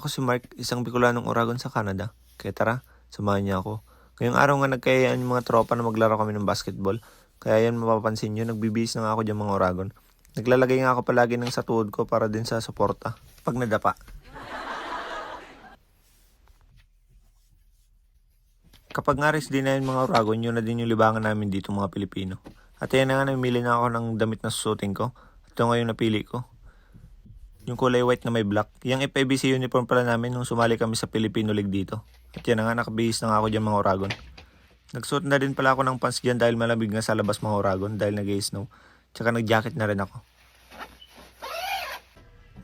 ko si Mark, isang Bicolanong Oragon sa Canada. Kaya tara, samahan niya ako. Ngayong araw nga nagkayaan yung mga tropa na maglaro kami ng basketball. Kaya yan mapapansin nyo, nagbibihis na nga ako dyan mga Oragon. Naglalagay nga ako palagi ng sa tuhod ko para din sa suporta. Pag nadapa. Kapag nga rin din na yung mga Oragon, yun na din yung libangan namin dito mga Pilipino. At yan na nga, namili na ako ng damit na susutin ko. Ito nga yung napili ko. Yung kulay white na may black. Yung FABC uniform pala namin nung sumali kami sa Filipino League dito. At yan na nga, nakabihis na nga ako dyan mga Oragon. Nagsuot na din pala ako ng pants dyan dahil malamig nga sa labas mga Oragon dahil nag snow Tsaka nag-jacket na rin ako.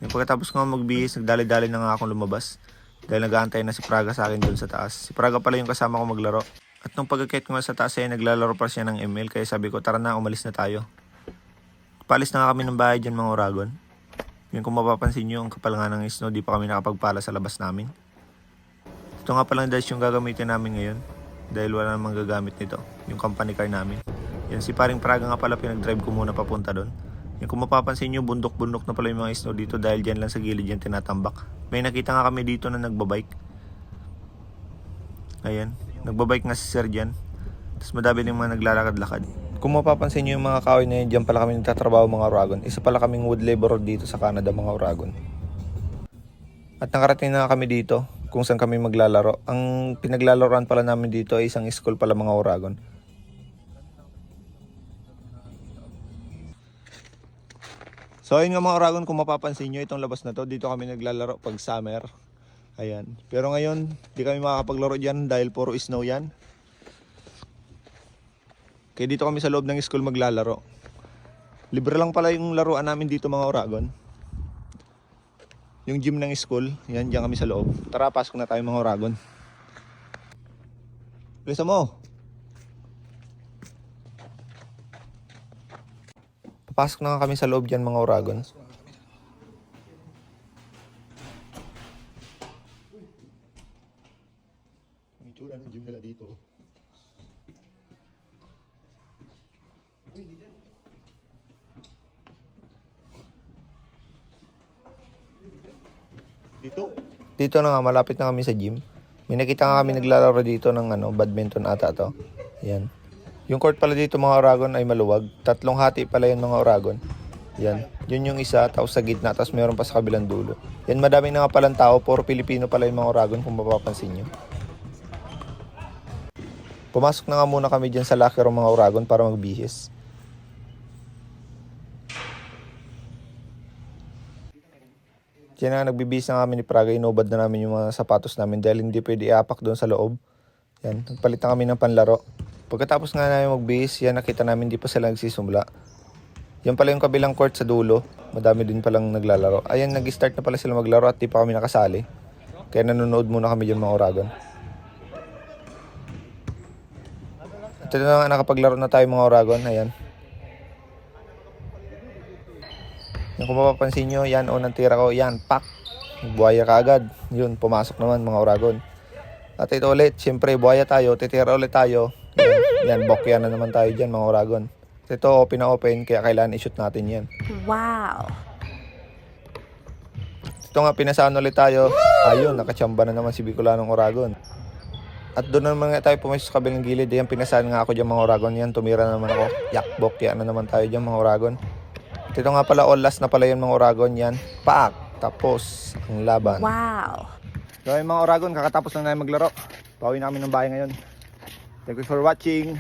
Yung pagkatapos ko magbihis, nagdali-dali na nga akong lumabas. Dahil nag-aantay na si Praga sa akin doon sa taas. Si Praga pala yung kasama ko maglaro. At nung pagkakit ko sa taas ay naglalaro pa siya ng ML kaya sabi ko tara na umalis na tayo. Paalis na nga kami ng bahay dyan mga Oragon. Yung kung mapapansin nyo, ang kapal nga ng snow, di pa kami nakapagpala sa labas namin. Ito nga palang dash yung gagamitin namin ngayon. Dahil wala namang gagamit nito. Yung company car namin. Yan, si paring Praga nga pala pinag-drive ko muna papunta doon. Yung kung mapapansin nyo, bundok-bundok na pala yung mga snow dito dahil dyan lang sa gilid yung tinatambak. May nakita nga kami dito na nagbabike. Ayan, nagbabike nga si Sir dyan. Tapos madami din mga naglalakad-lakad. Kung mapapansin nyo yung mga kahoy na yun, dyan pala kami nagtatrabaho mga Oragon. Isa pala kaming wood laborer dito sa Canada mga Oragon. At nakarating na kami dito kung saan kami maglalaro. Ang pinaglalaroan pala namin dito ay isang school pala mga Oragon. So ayun nga mga Oragon, kung mapapansin nyo itong labas na to, dito kami naglalaro pag summer. Ayan. Pero ngayon, di kami makakapaglaro dyan dahil puro snow yan. Kaya dito kami sa loob ng school maglalaro. Libre lang pala yung laruan namin dito mga Oragon. Yung gym ng school, yan, dyan kami sa loob. Tara, pasok na tayo mga Oragon. Bilisan mo! Papasok na kami sa loob dyan mga Oragon. Ang itsura ng gym nila dito. Dito? Dito na nga, malapit na kami sa gym. May nakita nga kami naglalaro dito ng ano, badminton ata to. Yan. Yung court pala dito mga Oragon ay maluwag. Tatlong hati pala yun mga Oragon. Yan. Yun yung isa, tapos sa gitna, tapos meron pa sa kabilang dulo. Yan, madami na nga palang tao. Puro Pilipino pala yung mga Oragon kung mapapansin nyo. Pumasok na nga muna kami dyan sa locker room mga Oragon para magbihis. Na nga, nagbibihis na kami ni Praga. Inubad na namin yung mga sapatos namin dahil hindi pwede iapak doon sa loob. Yan, nagpalit na kami ng panlaro. Pagkatapos nga namin magbihis, yan nakita namin di pa sila nagsisumla. Yan pala yung kabilang court sa dulo. Madami din palang naglalaro. Ayan, nag-start na pala sila maglaro at di pa kami nakasali. Kaya nanonood muna kami dyan mga Oragon. Ito na nga, nakapaglaro na tayo mga Oragon. Ayan. Yung kung mapapansin nyo, yan, unang tira ko, yan, pak. Buhaya ka agad. Yun, pumasok naman mga Oragon. At ito ulit, siyempre, buhaya tayo, titira ulit tayo. Yan, yan bokya na naman tayo dyan mga Oragon. Ito, open na open, kaya kailangan i-shoot natin yan. Wow. Ito nga, pinasaan ulit tayo. Ayun, nakachamba na naman si Bicolanong Oragon. At doon naman nga tayo pumasok sa kabilang gilid. Yan, pinasaan nga ako dyan mga Oragon. Yan, tumira na naman ako. Yak, bokya na naman tayo dyan mga Oragon. At ito nga pala, all last na pala yan mga Oragon. Yan, paak. Tapos, ang laban. Wow. So ayun mga Oragon, kakatapos lang namin maglaro. Pauwi na kami ng bahay ngayon. Thank you for watching.